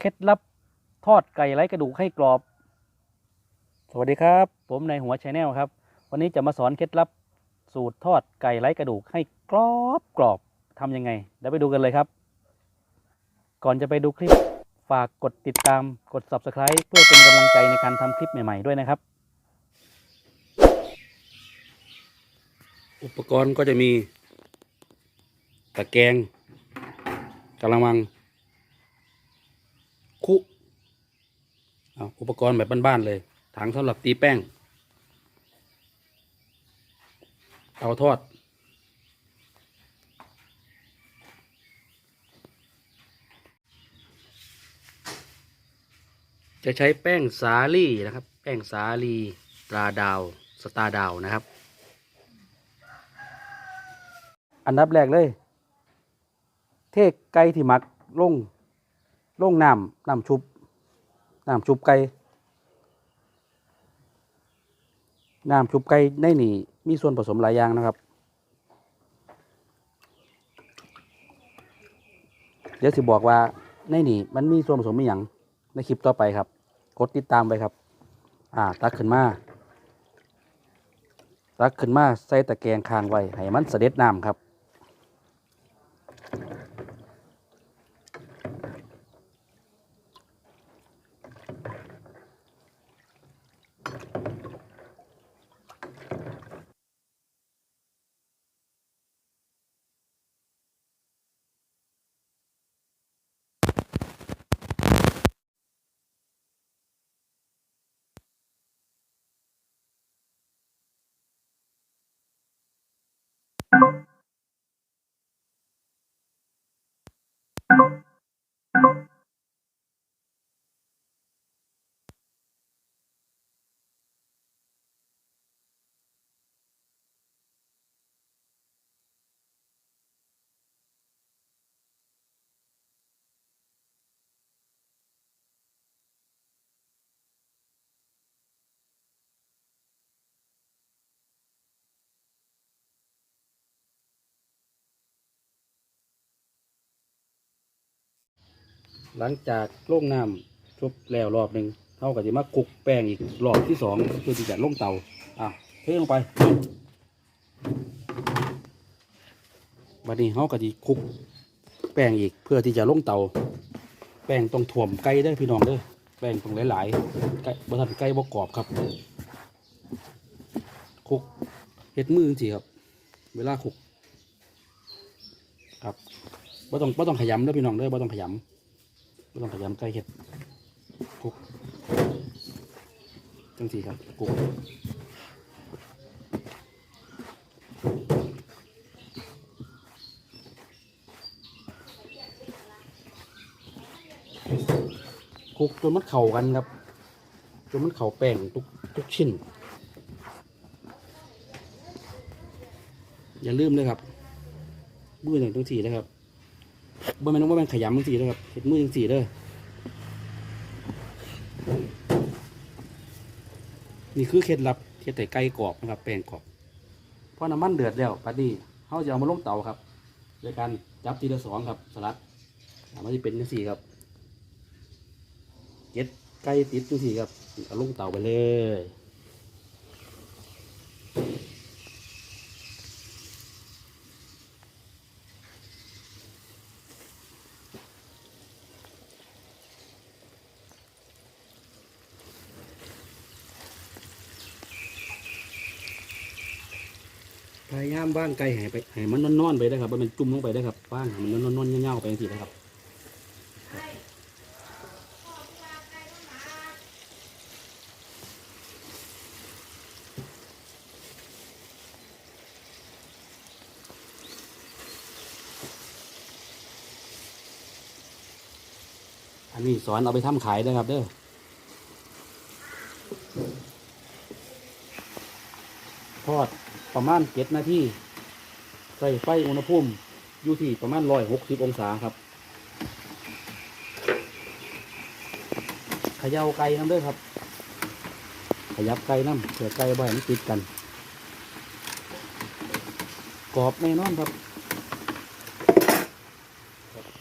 เคล็ดลับทอดไก่ไร้กระดูกให้กรอบ สวัสดีครับ ผมในายหัวชาแนลครับ วันนี้จะมาสอนเคล็ดลับสูตรทอดไก่ไร้กระดูกให้กรอบกรอบทำยังไง เดี๋ยวไปดูกันเลยครับ ก่อนจะไปดูคลิปฝากกดติดตามกด subscribe เพื่อเป็นกำลังใจในการทำคลิปใหม่ ๆ ด้วยนะครับ อุปกรณ์ก็จะมี ตะแกรงกระมัง คุเอุปกรณ์แบบบ้านๆเลย ถังสำหรับตีแป้งเตาทอด จะใช้แป้งสาลี่นะครับ แป้งสาลีตราดาว สตาร์ดาวนะครับ อันดับแรกเลย เทกไก่ที่หมักลงลงน้ำน้ำชุบ น้ำชุบไก่น้ำชุบไก่ในนี่มีส่วนผสมหลายอย่างนะครับ เดี๋ยวสิบอกว่าในนี่มันมีส่วนผสมมีอย่างในคลิปต่อไปครับ กดติดตามไปครับ อ่าตักขึ้นมาตักขึ้นมาใส่ตะแกรงคางไว้ให้มันเสด็จน้ำครับ หลังจากลงน้ำชุบแล้วรอบหนึ่งเท่ากับจะมาคลุกแป้งอีกรอบที่สองเพื่อที่จะลงเตาอะเทลงไปบัดนี้เขาก็จะคลุกแป้งอีกเพื่อที่จะลงเตา แป้งต้องถ่วมไก่ได้พี่น้องเด้อแป้งต้องหลายๆไก่บะทันไก่บกรอบครับคลุกเฮ็ดมือจริงครับ เวลาคลุก ครับบ่ต้องบ่ต้องขยำเด้อพี่น้องเด้อบ่ต้องขยำ ต้องพยายามใกล้เห็ดกุกจังสีครับกุกคุกจนมันเข่ากันครับจนมันเข่าแป้งทุกทุกชิ้น อย่าลืมเลยครับมือหนึ่งต้องสีนะครับ บ่แม่นบ่แม่นขยำจังซี่เด้อครับเฮ็ดมือจังซี่เด้อนี่คือเคล็ดลับเฮ็ดแต่ไก่กรอบนะครับแป้งกรอบพอน้ำมันเดือดแล้วปัดนี้เฮาจะเอามาลงเตาครับโดยการจับทีละสองครับสลัดอ่ามันจะเป็นจังซี่ครับเก็ดไก่ติดจังซี่ครับเอาลงเตาไปเลย พยายามบ้างไก่ให้ไปให้มันนอนๆไปได้ครับมันจุ่มลงไปได้ครับบ้างให้มันนอนๆเงาๆไปจังซี่นะครับอันนี้สอนเอาไปทำขายนะครับเด้อ ประมาณเจ็ดนาทีใส่ไฟอุณหภูมิอยู่ที่ประมาณร้อยหกสิบองศาครับขย่าไก่น้ำด้วยครับ ขยับไก่น้ำเผื่อไก่ใบมันติดกัน กรอบแน่นอนครับ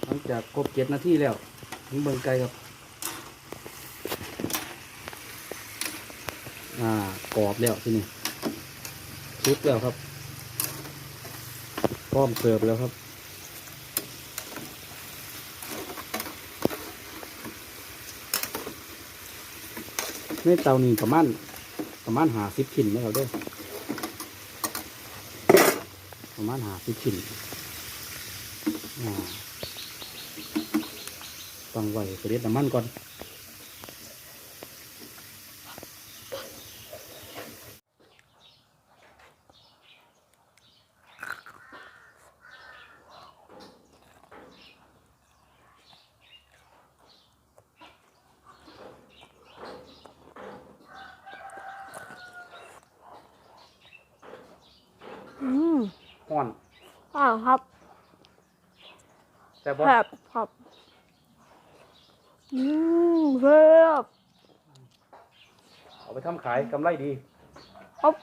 หลังจากครบเจ็ดนาทีแล้วถึงเบิ่งไก่ครับอ่ากรอบแล้วที่นี่ ชุดแล้วครับ พร้อมเสิร์ฟแล้วครับ ในเตานี้ประมาณประมาณหาสิบชิ้นนะครับด้วยประมาณหาสิบชิ้นอ่าฟังไว้ไปเด็ดน้ำมันก่อน อืม ห้อนอ่าครับแต่บอแซ่บครับอืมแซ่บเอาไปทำขายกำไรดี ครับ